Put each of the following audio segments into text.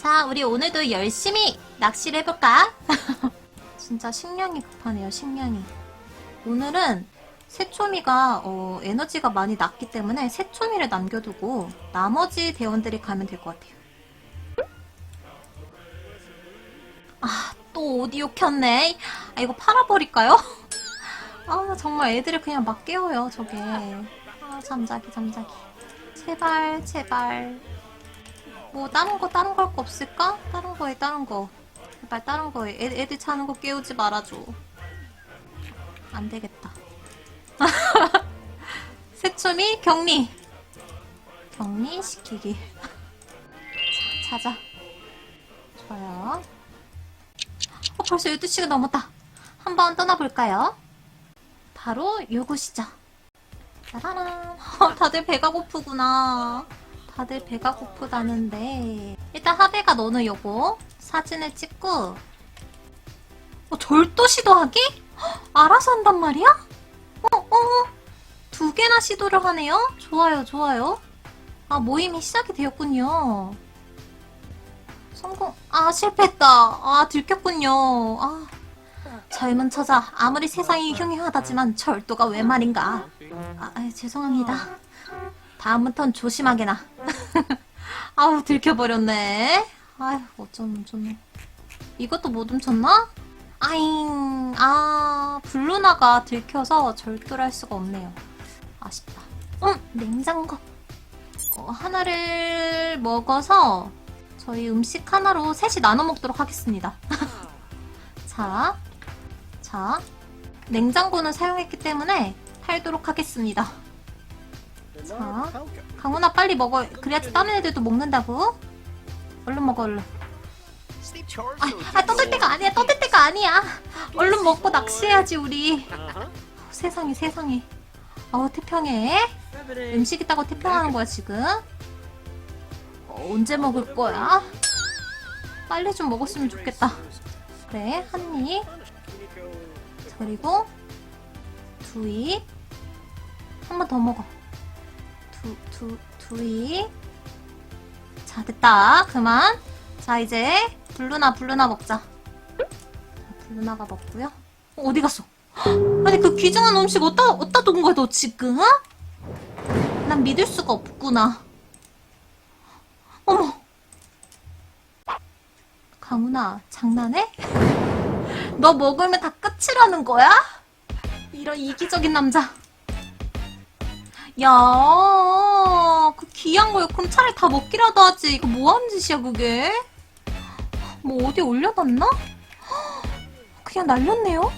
자, 우리 오늘도 열심히 낚시를 해볼까? 진짜 식량이 급하네요, 식량이. 오늘은 새초미가 어, 에너지가 많이 났기 때문에 새초미를 남겨두고 나머지 대원들이 가면 될 것 같아요. 아, 또 오디오 켰네. 아, 이거 팔아버릴까요? 아, 정말 애들을 그냥 막 깨워요, 저게. 아, 잠자기, 잠자기. 제발, 제발. 뭐, 다른 거, 다른 거 할 거 없을까? 다른 거에, 다른 거. 제발, 다른 거에. 애, 애들 자는 거 깨우지 말아줘. 안 되겠다. 새초미 격리. 격리 시키기. 자, 자자. 좋아요. 어, 벌써 12시가 넘었다. 한번 떠나볼까요? 바로 요곳이죠. 짜라란. 어, 다들 배가 고프구나. 다들 배가 고프다는데. 일단 하배가 너는 요거 사진을 찍고. 어, 절도 시도하기? 헉, 알아서 한단 말이야? 어, 어, 두 개나 시도를 하네요? 좋아요, 좋아요. 아, 모임이 시작이 되었군요. 성공. 아, 실패했다. 아, 들켰군요. 아. 젊은 처자, 아무리 세상이 흉흉하다지만 절도가 왜 말인가. 아, 아, 죄송합니다. 다음부턴 조심하게 나. 아우, 들켜버렸네. 아휴, 어쩜, 좀. 이것도 못 훔쳤나? 아잉, 아, 블루나가 들켜서 절도를 할 수가 없네요. 아쉽다. 음, 냉장고. 어, 하나를 먹어서 저희 음식 하나로 셋이 나눠 먹도록 하겠습니다. 자, 자, 냉장고는 사용했기 때문에 팔도록 하겠습니다. 자, 강훈아 빨리 먹어. 그래야지 다른 애들도 먹는다고. 얼른 먹어, 얼른. 아, 아 떠들 때가 아니야. 떠들 때가 아니야. 얼른 먹고 낚시해야지 우리. 세상에, 세상에. 어우 태평해. 음식 있다고 태평하는 거야 지금. 어, 언제 먹을 거야? 빨리 좀 먹었으면 좋겠다. 그래, 한 입. 그리고 두 입. 한 번 더 먹어. 두, 두, 두 입. 자, 됐다. 그만. 자, 이제 블루나, 블루나 먹자. 자, 블루나가 먹고요. 어, 어디 갔어? 아니, 그 귀중한 음식 어디다, 어디다 둔 거야, 너 지금? 난 믿을 수가 없구나. 어머. 강훈아, 장난해? 너 먹으면 다 끝이라는 거야? 이런 이기적인 남자. 야, 그 귀한 걸 그럼 차라리 다 먹기라도 하지. 이거 뭐 하는 짓이야, 그게? 뭐 어디 올려놨나? 그냥 날렸네요?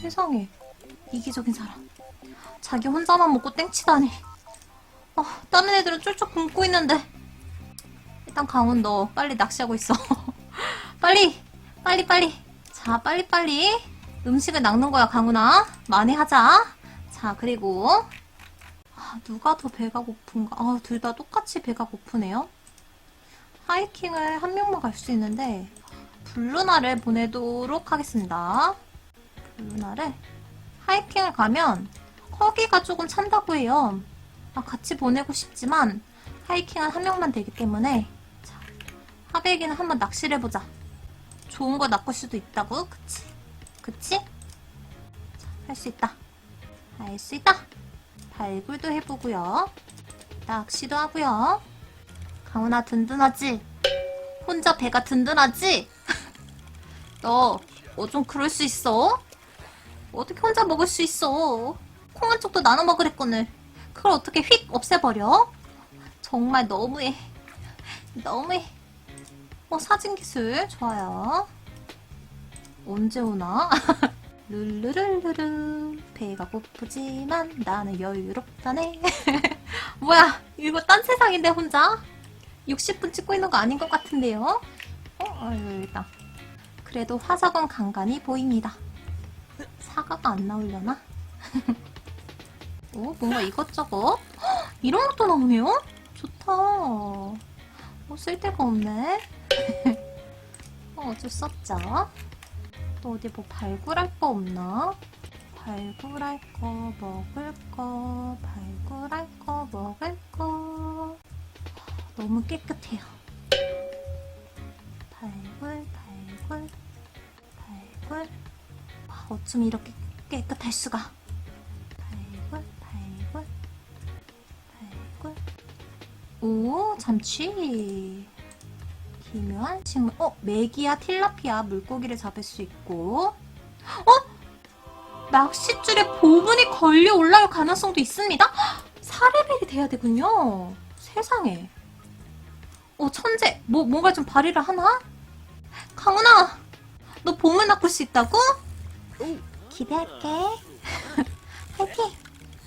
세상에. 이기적인 사람. 자기 혼자만 먹고 땡치다니. 아, 다른 애들은 쫄쫄 굶고 있는데. 일단 강훈 너 빨리 낚시하고 있어. 빨리, 빨리, 빨리. 자, 빨리, 빨리. 음식을 낚는 거야, 강훈아. 많이 하자. 자, 그리고. 아, 누가 더 배가 고픈가? 아, 둘 다 똑같이 배가 고프네요. 하이킹을 한 명만 갈 수 있는데, 블루나를 보내도록 하겠습니다. 블루나를. 하이킹을 가면, 허기가 조금 찬다고 해요. 아, 같이 보내고 싶지만, 하이킹은 한 명만 되기 때문에, 자, 하백이는 한번 낚시를 해보자. 좋은 거 낚을 수도 있다고, 그치? 그치? 할 수 있다. 할 수 있다. 발굴도 해보고요. 낚시도 하고요. 강훈아 든든하지? 혼자 배가 든든하지? 너, 뭐 좀 그럴 수 있어? 어떻게 혼자 먹을 수 있어? 콩 한 쪽도 나눠 먹으랬거늘. 그걸 어떻게 휙 없애버려? 정말 너무해. 너무해. 어, 사진 기술. 좋아요. 언제 오나? 룰루룰루루. 배가 고프지만 나는 여유롭다네. 뭐야, 이거 딴 세상인데, 혼자? 60분 찍고 있는 거 아닌 것 같은데요? 어, 아유, 일단. 그래도 화석은 간간히 보입니다. 사과가 안 나오려나? 오, 뭔가 이것저것? 헉, 이런 것도 나오네요? 좋다. 어, 쓸데가 없네. 어, 어쩔 수 없죠. 또 어디 뭐 발굴할 거 없나? 발굴할 거, 먹을 거, 발굴할 거, 먹을 거. 너무 깨끗해요. 발굴, 발굴, 발굴. 아, 어쩜 이렇게 깨끗할 수가. 발굴, 발굴, 발굴. 오, 잠치. 기묘한 식물. 어, 메기야, 틸라피아 물고기를 잡을 수 있고. 어? 낚싯줄에 보문이 걸려 올라올 가능성도 있습니다. 헉, 4레벨이 돼야 되군요. 세상에. 오, 천재. 뭐, 뭔가 좀 발휘를 하나? 강훈아, 너 보물 낚을 수 있다고? 기대할게. 화이팅!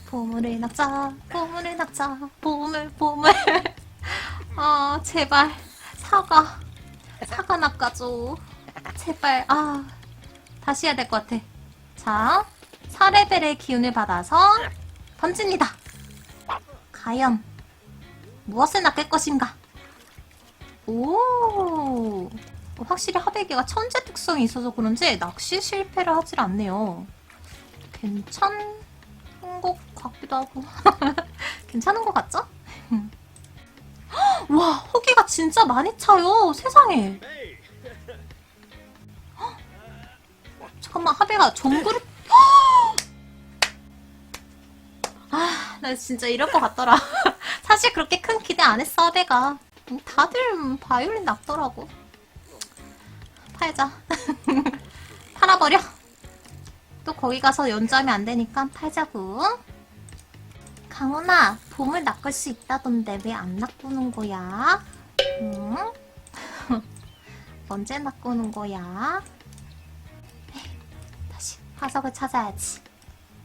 보물을 낚자, 보물을 낚자, 보물, 보물. 아, 제발. 사과. 사과 낚아줘. 제발, 아. 다시 해야 될 것 같아. 자, 4레벨의 기운을 받아서 던집니다. 과연, 무엇을 낚을 것인가? 오, 확실히 하베기가 천재 특성이 있어서 그런지 낚시 실패를 하질 않네요. 괜찮은 것 같기도 하고. 괜찮은 것 같죠? 와, 호기가 진짜 많이 차요. 세상에. 헉, 잠깐만, 하베가 정글을. 아, 나 진짜 이럴 것 같더라. 사실 그렇게 큰 기대 안 했어, 하베가. 음, 다들 바이올린 낚더라고. 팔자. 팔아버려. 또 거기 가서 연주하면 안 되니까 팔자고. 강훈아, 봄을 낚을 수 있다던데 왜 안 낚고는 거야? 응? 언제 낚고는 거야? 에이, 다시 화석을 찾아야지.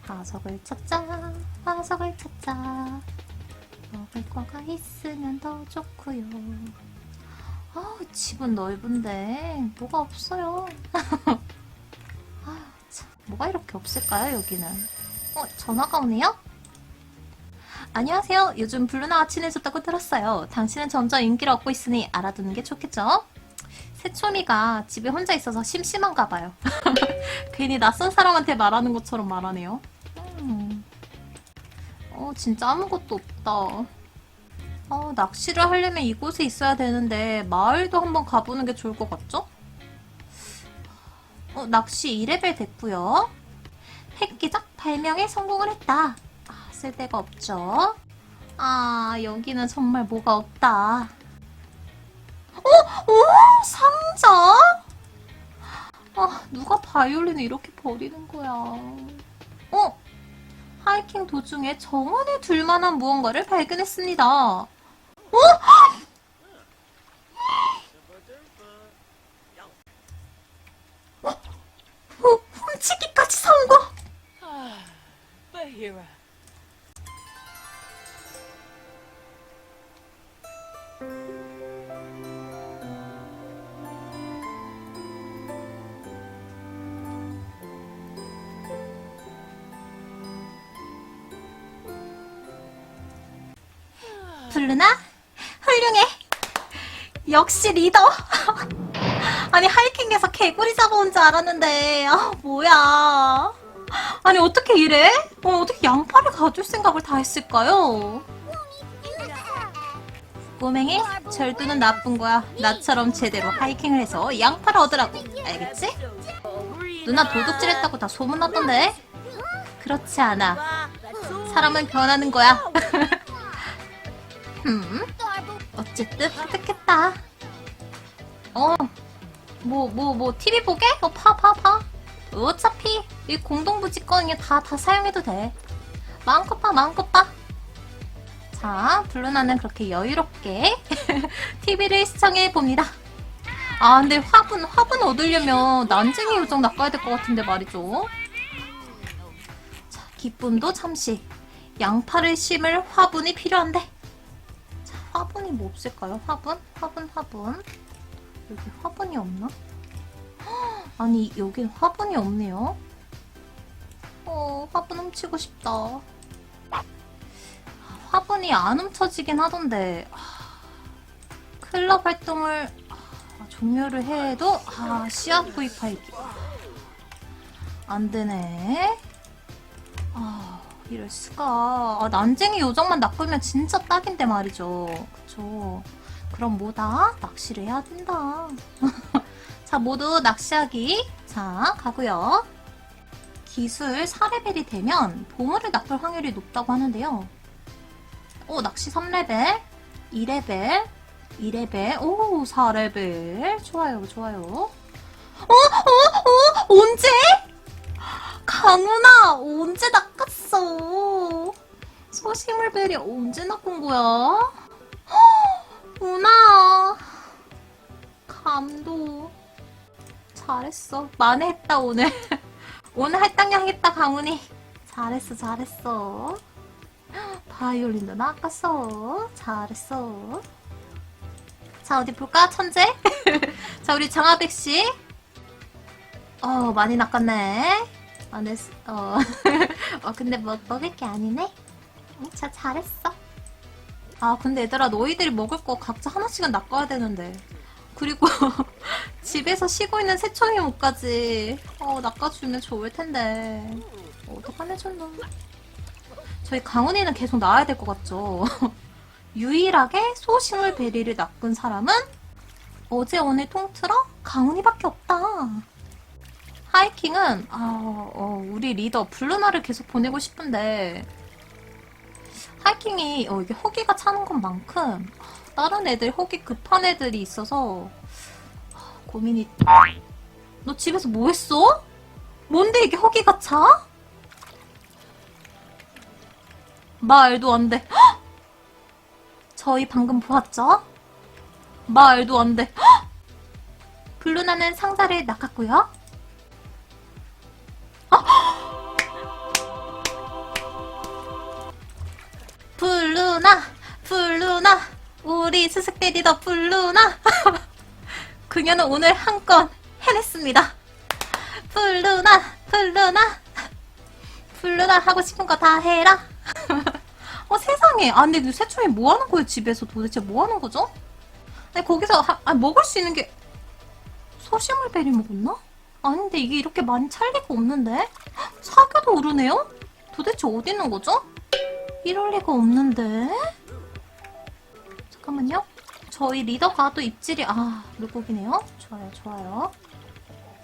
화석을 찾자, 화석을 찾자. 먹을 거가 있으면 더 좋고요. 아, 집은 넓은데 뭐가 없어요. 아, 참, 뭐가 이렇게 없을까요, 여기는? 어, 전화가 오네요? 안녕하세요. 요즘 블루나와 친해졌다고 들었어요. 당신은 점점 인기를 얻고 있으니 알아두는 게 좋겠죠? 새초미가 집에 혼자 있어서 심심한가 봐요. 괜히 낯선 사람한테 말하는 것처럼 말하네요. 음. 어, 진짜 아무것도 없다. 어, 낚시를 하려면 이곳에 있어야 되는데, 마을도 한번 가보는 게 좋을 것 같죠? 어, 낚시 2레벨 됐고요 획기적 발명에 성공을 했다. 아, 쓸데가 없죠? 아, 여기는 정말 뭐가 없다. 어? 오! 상자? 아, 누가 바이올린을 이렇게 버리는 거야. 어? 하이킹 도중에 정원에 둘 만한 무언가를 발견했습니다. 어? 어, 훔치기까지 성공! 블루나? 훌륭해! 역시 리더! 아니, 하이킹에서 개구리 잡아온 줄 알았는데, 아, 뭐야. 아니, 어떻게 이래? 어, 어떻게 양파를 가줄 생각을 다 했을까요? 꼬맹이, 절도는 나쁜 거야. 나처럼 제대로 하이킹을 해서 양파를 얻으라고. 알겠지? 누나 도둑질 했다고 다 소문났던데? 그렇지 않아. 사람은 변하는 거야. 음, 어쨌든 획득했다. 어, 뭐, 뭐, 뭐, TV 보게? 어, 파, 파, 파. 어차피, 이 공동부지권이 다, 다 사용해도 돼. 마음껏 봐, 마음껏 봐. 자, 블루나는 그렇게 여유롭게 TV를 시청해 봅니다. 아, 근데 화분, 화분 얻으려면 난쟁이 요정 낚아야 될 것 같은데 말이죠. 자, 기쁨도 잠시. 양파를 심을 화분이 필요한데. 자, 화분이 뭐 없을까요? 화분? 화분, 화분. 여기 화분이 없나? 헉, 아니, 여긴 화분이 없네요. 어, 화분 훔치고 싶다. 아, 화분이 안 훔쳐지긴 하던데. 아, 클럽 활동을 아, 종료를 해도 아, 씨앗 구입하기. 안 되네. 아, 이럴 수가. 아, 난쟁이 요정만 낚으면 진짜 딱인데 말이죠. 그쵸. 그럼 뭐다? 낚시를 해야 된다. 자, 모두 낚시하기. 자, 가고요. 기술 4레벨이 되면 보물을 낚을 확률이 높다고 하는데요. 오, 낚시 3레벨, 2레벨, 2레벨, 오, 4레벨. 좋아요, 좋아요. 어, 어, 어, 언제? 강훈아, 언제 낚았어? 소식물벨이 언제 낚은 거야? 운아, 감동. 잘했어. 만회했다, 오늘. 오늘 할당량 했다, 강훈이. 잘했어, 잘했어. 바이올린도 낚았어. 잘했어. 자, 어디 볼까, 천재? 자, 우리 장하백 씨. 어, 많이 낚았네. 아, 네, 스- 어. 어, 근데 뭐, 먹을 게 아니네? 응, 자, 잘했어. 아, 근데 얘들아, 너희들이 먹을 거 각자 하나씩은 낚아야 되는데. 그리고, 집에서 쉬고 있는 새총이 옷까지, 어, 낚아주면 좋을 텐데. 어, 어떡하네, 저는. 저희 강훈이는 계속 나와야 될 것 같죠? 유일하게 소식물 베리를 낚은 사람은 어제 오늘 통틀어 강훈이밖에 없다. 하이킹은 아, 어, 우리 리더 블루나를 계속 보내고 싶은데 하이킹이 어, 이게 허기가 차는 것만큼 다른 애들 허기 급한 애들이 있어서 아, 고민이. 너 집에서 뭐 했어? 뭔데 이게 허기가 차? 말도 안 돼. 헉! 저희 방금 보았죠? 말도 안 돼. 헉! 블루나는 상자를 낚았고요. 블루나, 블루나, 우리 스스케 리더 블루나. 그녀는 오늘 한 건 해냈습니다. 블루나, 블루나, 블루나 하고 싶은 거 다 해라. 어 세상에, 아 근데 그 새총이 뭐 하는 거예요 집에서 도대체 뭐 하는 거죠? 아니 거기서 하- 아, 먹을 수 있는 게 소심을 베리 먹었나? 아닌데 이게 이렇게 많이 찰 리가 없는데? 헉, 사교도 오르네요? 도대체 어디 있는 거죠? 이럴 리가 없는데? 잠깐만요. 저희 리더가 또 입질이, 아, 물고기네요. 좋아요, 좋아요.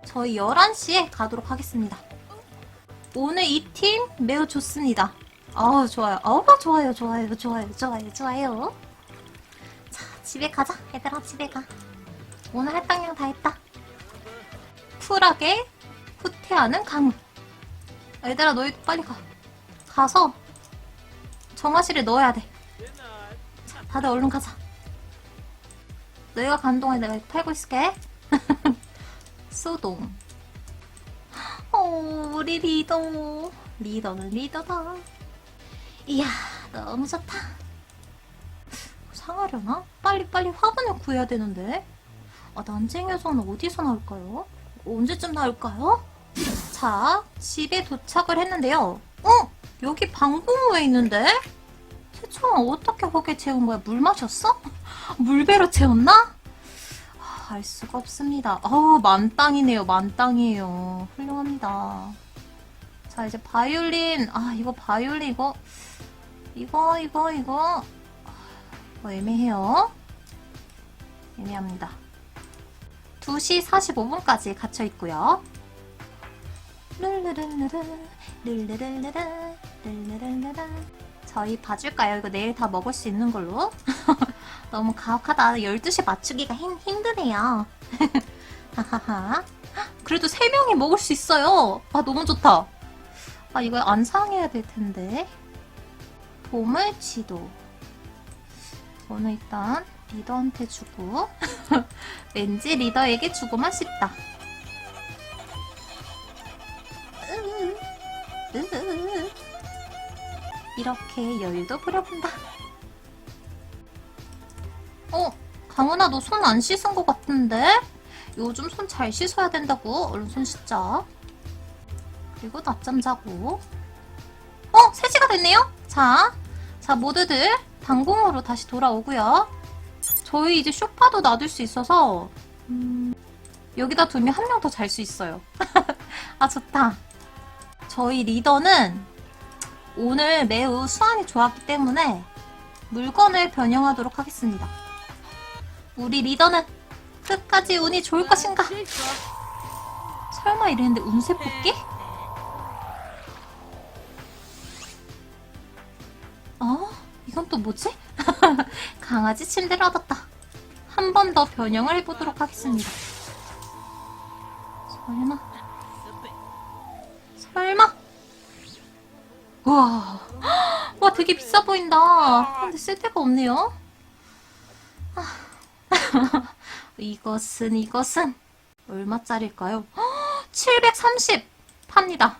저희 11시에 가도록 하겠습니다. 오늘 이 팀 매우 좋습니다. 아우, 좋아요. 아우, 좋아요, 좋아요, 좋아요, 좋아요, 좋아요. 자, 집에 가자. 얘들아, 집에 가. 오늘 할당량 다 했다. 쿨하게 후퇴하는 강우. 얘들아, 너희 빨리 가. 가서 정화실에 넣어야 돼. 자, 다들 얼른 가자. 너희가 가는 동안에 내가 팔고 있을게. 수동. 어, 우리 리더. 리더는 리더다. 이야, 너무 좋다. 상하려나? 빨리빨리 화분을 구해야 되는데. 아, 난쟁이에서는 어디서 나올까요? 언제쯤 나올까요? 자, 집에 도착을 했는데요. 어? 여기 방공호에 있는데? 새총아 어떻게 거기에 채운 거야? 물 마셨어? 물배로 채웠나? 아, 알 수가 없습니다. 어우, 만땅이네요. 만땅이에요. 훌륭합니다. 자, 이제 바이올린. 아, 이거 바이올린 이거. 이거, 이거, 이거. 아, 이거 애매해요. 애매합니다. 2시 45분까지 갇혀 있고요. 룰루룰루루, 룰루룰루 루, 룰루룰루루. 저희 봐줄까요? 이거 내일 다 먹을 수 있는 걸로. 너무 가혹하다. 12시 맞추기가 힘, 힘드네요. 그래도 3명이 먹을 수 있어요. 아, 너무 좋다. 아, 이거 안 상해야 될 텐데. 보물 지도. 저는 일단 리더한테 주고. 왠지 리더에게 주고만 싶다. 이렇게 여유도 부려본다. 어, 강은아, 너 손 안 씻은 것 같은데? 요즘 손 잘 씻어야 된다고. 얼른 손 씻자. 그리고 낮잠 자고. 어, 3시가 됐네요? 자, 자, 모두들 방공으로 다시 돌아오고요. 저희 이제 쇼파도 놔둘 수 있어서, 음, 여기다 두면 한 명 더 잘 수 있어요. 아, 좋다. 저희 리더는 오늘 매우 수완이 좋았기 때문에 물건을 변형하도록 하겠습니다. 우리 리더는 끝까지 운이 좋을 것인가? 설마 이랬는데 운세 뽑기? 어? 이건 또 뭐지? 강아지 침대를 얻었다. 한 번 더 변형을 해보도록 하겠습니다. 설마? 설마? 우와. 와, 되게 비싸 보인다. 근데 쓸 데가 없네요. 아. 이것은, 이것은 얼마짜릴까요? 730 팝니다.